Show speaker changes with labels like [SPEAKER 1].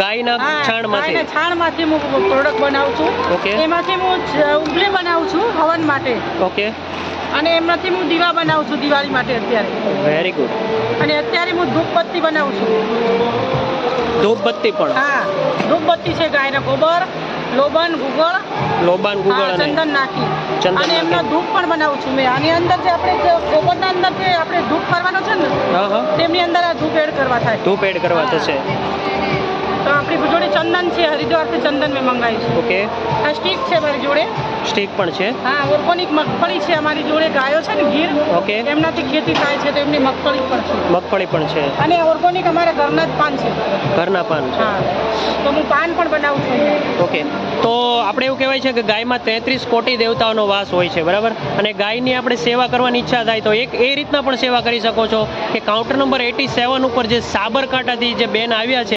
[SPEAKER 1] ગાયના છાણમાંથી?
[SPEAKER 2] છાણમાંથી હું પ્રોડક્ટ બનાવું છું.
[SPEAKER 1] ઓકે.
[SPEAKER 2] એમાંથી હું ઉગલી બનાવું છું હવન માટે.
[SPEAKER 1] ઓકે.
[SPEAKER 2] અને એમાંથી હું દીવા બનાવું છું દિવાળી માટે અત્યારે.
[SPEAKER 1] Very good.
[SPEAKER 2] અને અત્યારે હું ધૂપબત્તી બનાવું છું.
[SPEAKER 1] ધૂપબત્તી પણ?
[SPEAKER 2] હા ધૂપબત્તી છે ગાયના ગોબર લોબન ગુગળ.
[SPEAKER 1] લોબાન ગુગળ અને
[SPEAKER 2] ચંદન નાખી.
[SPEAKER 1] ચંદન
[SPEAKER 2] અને એમનો ધૂપ પણ બનાવું છું મેં. આની અંદર જે આપણે ગોબરના અંદર જે આપણે ધૂપ કરવાનો છે ને તેમની અંદર આ ધૂપ એડ કરવા થાય.
[SPEAKER 1] ધૂપ એડ કરવા. થશે
[SPEAKER 2] ચંદન છે હરિદ્વારથી ચંદન મેં મંગાવ્યું છે.
[SPEAKER 1] ઓકે.
[SPEAKER 2] આ સ્ટીક છે મારી જોડે.
[SPEAKER 1] સ્ટીક પણ છે.
[SPEAKER 2] હા ઓર્ગોનિક મગફળી છે અમારી જોડે ગાયો છે ને ગીર.
[SPEAKER 1] ઓકે.
[SPEAKER 2] એમનાથી ખેતી થાય છે તો એમની મગફળી પણ છે.
[SPEAKER 1] મગફળી પણ છે.
[SPEAKER 2] અને ઓર્ગોનિક અમારા ઘરના જ પાન છે.
[SPEAKER 1] ઘરના પાન છે.
[SPEAKER 2] હા. તો હું પાન પણ બનાવું છું.
[SPEAKER 1] ઓકે. તો આપણે એવું કહેવાય છે કે ગાયમાં તેત્રીસ કોટી દેવતાઓનો વાસ હોય છે બરાબર? અને ગાયની આપણે સેવા કરવાની ઈચ્છા થાય તો એક એ રીતના પણ સેવા કરી શકો છો કે કાઉન્ટર નંબર એટી સેવન ઉપર જે સાબરકાંઠાથી જે બેન આવ્યા છે